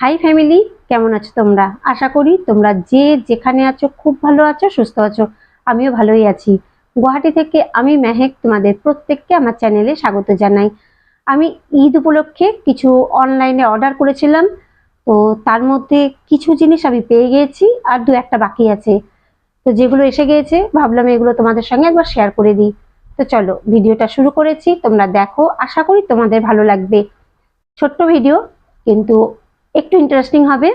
High family কেমন আছো তোমরা? আশা করি তোমরা যে যেখানে আছো, খুব ভালো আছো, সুস্থ আছো। আমিও ভালোই আছি। গুয়াহাটি থেকে আমি মেহেক তোমাদের প্রত্যেককে আমার চ্যানেলে স্বাগত জানাই। আমি ঈদ উপলক্ষে কিছু অনলাইনে অর্ডার করেছিলাম। তো তার মধ্যে কিছু জিনিস আমি পেয়ে গিয়েছি আর দু একটা বাকি আছে। তো যেগুলো এসে গিয়েছে ভাবলাম এগুলো তোমাদের সঙ্গে একবার শেয়ার করে দিই। তো চলো, ভিডিওটা শুরু করেছি। তোমরা দেখো, আশা করি তোমাদের ভালো লাগবে। ছোট্ট ভিডিও, কিন্তু একটু ইন্টারেস্টিং হবে।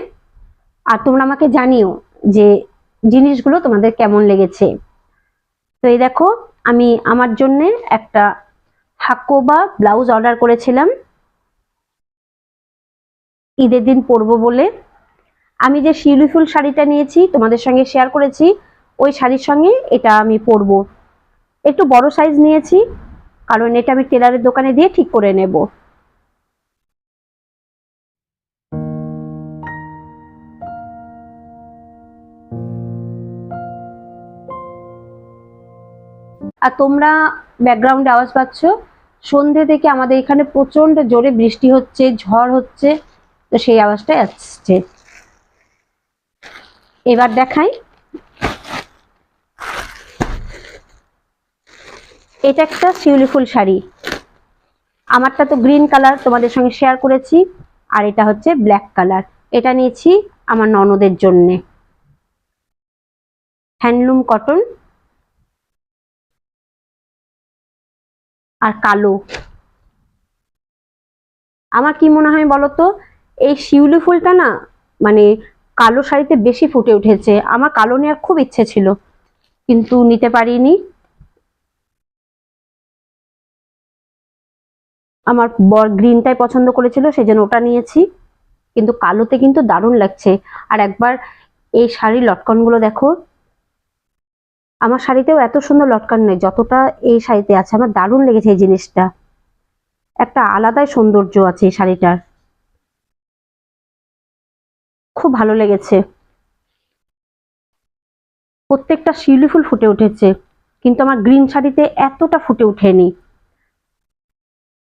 আর তোমরা আমাকে জানিও যে জিনিসগুলো তোমাদের কেমন লেগেছে। তো এই দেখো, আমি আমার জন্য একটা হাকোবা ব্লাউজ অর্ডার করেছিলাম। ঈদের দিন পরবো বলে। আমি যে শিউলি ফুল শাড়িটা নিয়েছি, তোমাদের সঙ্গে শেয়ার করেছি, ওই শাড়ির সঙ্গে এটা আমি পরব। একটু বড় সাইজ নিয়েছি, কারণ এটা আমি টেলারের দোকানে দিয়ে ঠিক করে নেব। আর তোমরা ব্যাকগ্রাউন্ডে আওয়াজ পাচ্ছ, সন্ধে থেকে আমাদের এখানে প্রচণ্ড জোরে বৃষ্টি হচ্ছে, ঝড় হচ্ছে, তো সেই আওয়াজটা আসছে। এবার দেখাই। এটা একটা শিউলি ফুল শাড়ি। আমারটা তো গ্রিন কালার, তোমাদের সঙ্গে শেয়ার করেছি, আর এটা হচ্ছে ব্ল্যাক কালার। এটা নিয়েছি আমার ননদের জন্যে। Handloom cotton. আর কালো। আমার কি মনে হয় বলতো, এই শিউলি ফুলটা না মানে কালো শাড়িতে বেশি ফুটে উঠেছে। আমার কালো নেওয়ার খুব ইচ্ছে ছিল, কিন্তু নিতে পারিনি। আমার বর গ্রিনটাই পছন্দ করেছিল সেই জন্য ওটা নিয়েছি। কিন্তু কালোতে কিন্তু দারুণ লাগছে। আর একবার এই শাড়ির লটকনগুলো দেখো আমার শাড়িতেও এত সুন্দর লটকান নেই, যতটা এই শাড়িতে আছে, আমার দারুণ লেগেছে এই জিনিসটা। একটা আলাদাই সৌন্দর্য আছে এই শাড়িটার। খুব ভালো লেগেছে। প্রত্যেকটা শিউলি ফুল ফুটে উঠেছে, কিন্তু আমার গ্রিন শাড়িতে এতটা ফুটে ওঠেনি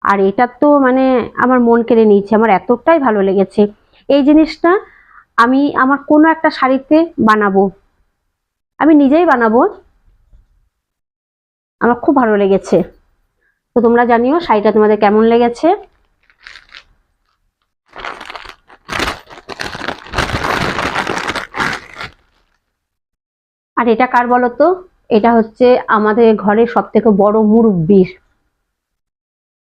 আর এটা তো মানে আমার মন কেড়ে নিয়েছে, আমার এতটাই ভালো লেগেছে। এই জিনিসটা আমি আমার কোনো একটা শাড়িতে বানাবো। আমি নিজেই বানাবো। আমার খুব ভালো লেগেছে। তো তোমরা জানিও শাড়িটা তোমাদের কেমন লেগেছে। আর এটা কার বলো তো এটা হচ্ছে আমাদের ঘরের সব থেকে বড় মুরব্বির।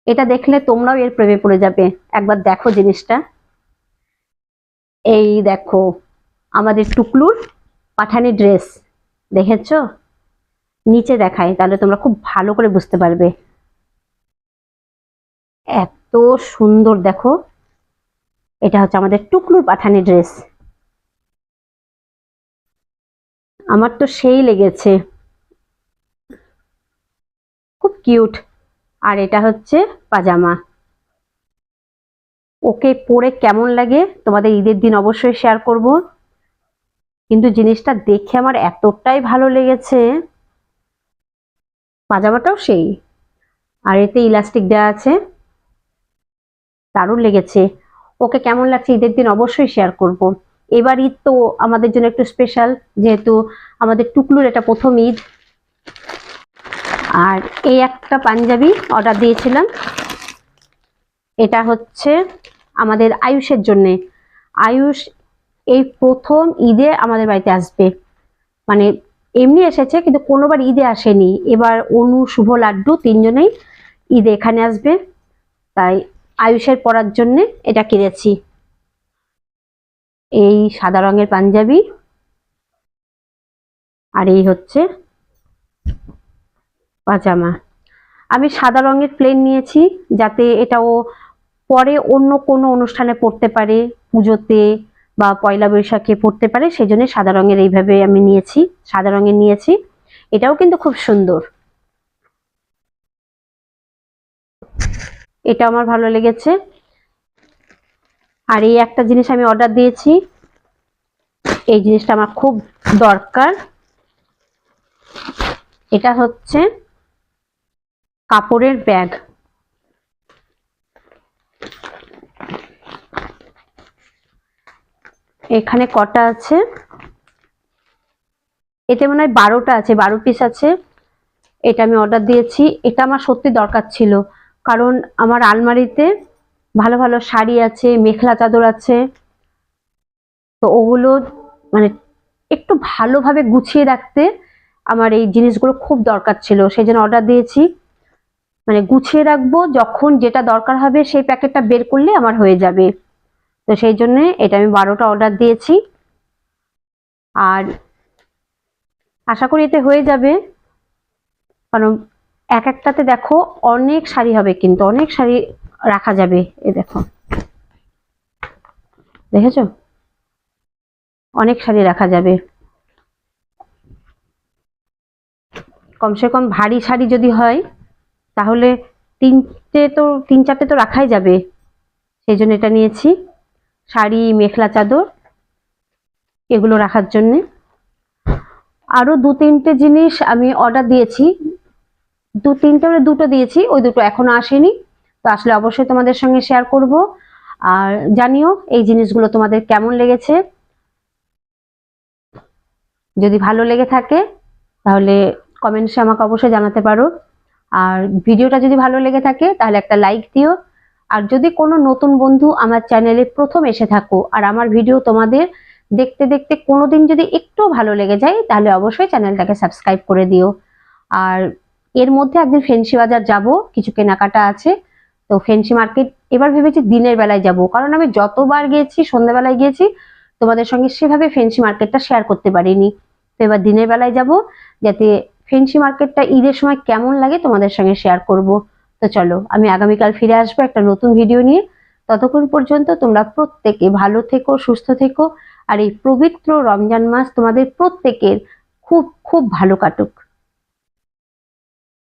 এটা দেখলে তোমরাও এর প্রেমে পড়ে যাবে। একবার দেখো জিনিসটা। এই দেখো, আমাদের টুকলুর পাঠানি ড্রেস। দেখেছ? নিচে দেখায় তাহলে তোমরা খুব ভালো করে বুঝতে পারবে। এত সুন্দর, দেখো। এটা হচ্ছে আমাদের টুকলুর পাঠানি ড্রেস। আমার তো সেই লেগেছে। খুব কিউট। আর এটা হচ্ছে পাজামা। ওকে পরে কেমন লাগে তোমাদের ঈদের দিন অবশ্যই শেয়ার করব। কিন্তু জিনিসটা দেখে আমার এতটাই ভালো লেগেছে। পাজামাটাও সেই। আর এতে ইলাস্টিক দেওয়া আছে। দারুণ লেগেছে। ওকে কেমন লাগছে ঈদের দিন অবশ্যই শেয়ার করব। এবার ঈদ তো আমাদের জন্য একটু স্পেশাল যেহেতু আমাদের টুকলুর এটা প্রথম ঈদ। আর এই একটা পাঞ্জাবি অর্ডার দিয়েছিলাম। এটা হচ্ছে আমাদের আয়ুষের জন্যে। আয়ুষ এই প্রথম ঈদে আমাদের বাড়িতে আসবে। মানে এমনি এসেছে, কিন্তু কোনোবার ঈদে আসেনি। এবার অনু, শুভ, লাড্ডু তিনজনেই ঈদে এখানে আসবে। তাই আয়ুষের পরার জন্যে এটা কিনেছি। এই সাদা রঙের পাঞ্জাবি। আর এই হচ্ছে পাজামা। আমি সাদা রঙের প্লেন নিয়েছি, যাতে এটাও পরে অন্য কোনো অনুষ্ঠানে পড়তে পারে, পুজোতে বা পয়লা বৈশাখে পড়তে পারে সেই জন্য সাদা রঙের এইভাবে আমি নিয়েছি, সাদা রঙের নিয়েছি। এটাও কিন্তু খুব সুন্দর। এটা আমার ভালো লেগেছে। আর এই একটা জিনিস আমি অর্ডার দিয়েছি। এই জিনিসটা আমার খুব দরকার। এটা হচ্ছে কাপড়ের ব্যাগ। এখানে কটা আছে? এতে মনে হয় বারোটা আছে, বারো পিস আছে। এটা আমি অর্ডার দিয়েছি। এটা আমার সত্যি দরকার ছিল। কারণ আমার আলমারিতে ভালো ভালো শাড়ি আছে, মেখলা চাদর আছে। তো ওগুলো মানে একটু ভালোভাবে গুছিয়ে রাখতে আমার এই জিনিসগুলো খুব দরকার ছিল। সেই জন্য অর্ডার দিয়েছি। মানে গুছিয়ে রাখব, যখন যেটা দরকার হবে সেই প্যাকেটটা বের করলে আমার হয়ে যাবে। তো সেই জন্য এটা আমি বারোটা অর্ডার দিয়েছি। আর আশা করি এতে হয়ে যাবে। কারণ এক একটাতে দেখো অনেক শাড়ি হবে কিন্তু অনেক শাড়ি রাখা যাবে, এ দেখো। দেখেছ? অনেক শাড়ি রাখা যাবে। কমসে কম ভারী শাড়ি যদি হয়, তাহলে তিনটে তো, তিন চারটে তো রাখাই যাবে। সেই জন্য এটা নিয়েছি। শাড়ি, মেখলা চাদর এগুলো রাখার জন্যে। আরও দু তিনটে জিনিস আমি অর্ডার দিয়েছি। দু তিনটে মানে দুটো দিয়েছি, ওই দুটো এখনও আসেনি। তো আসলে অবশ্যই তোমাদের সঙ্গে শেয়ার করব। আর জানিও এই জিনিসগুলো তোমাদের কেমন লেগেছে। যদি ভালো লেগে থাকে, তাহলে কমেন্টসে আমাকে অবশ্যই জানাতে পারো। আর ভিডিওটা যদি ভালো লেগে থাকে, তাহলে একটা লাইক দিও। আর যদি কোনো নতুন বন্ধু আমার চ্যানেলে প্রথম এসে থাকো আর আমার ভিডিও তোমাদের দেখতে দেখতে কোনোদিন যদি একটু ভালো লেগে যায়, তাহলে অবশ্যই চ্যানেলটাকে সাবস্ক্রাইব করে দিও। আর এর মধ্যে একদিন ফেন্সি বাজার যাব, কিছু কেনাকাটা আছে। তো ফেন্সি মার্কেট, এবার ভেবেছি দিনের বেলায় যাব। কারণ আমি যতবার গিয়েছি, সন্ধ্যাবেলায় গিয়েছি, তোমাদের সঙ্গে সেভাবে ফেন্সি মার্কেটটা শেয়ার করতে পারিনি। তো এবার দিনের বেলায় যাব, যাতে ফেন্সি মার্কেটটা ঈদের সময় কেমন লাগে তোমাদের সঙ্গে শেয়ার করব। তো চলো, আমি আগামীকাল ফিরে আসব একটা নতুন ভিডিও নিয়ে। ততক্ষণ পর্যন্ত তোমরা প্রত্যেকে ভালো থেকো, সুস্থ থেকো। আর এই পবিত্র রমজান মাস তোমাদের প্রত্যেকের খুব খুব ভালো কাটুক।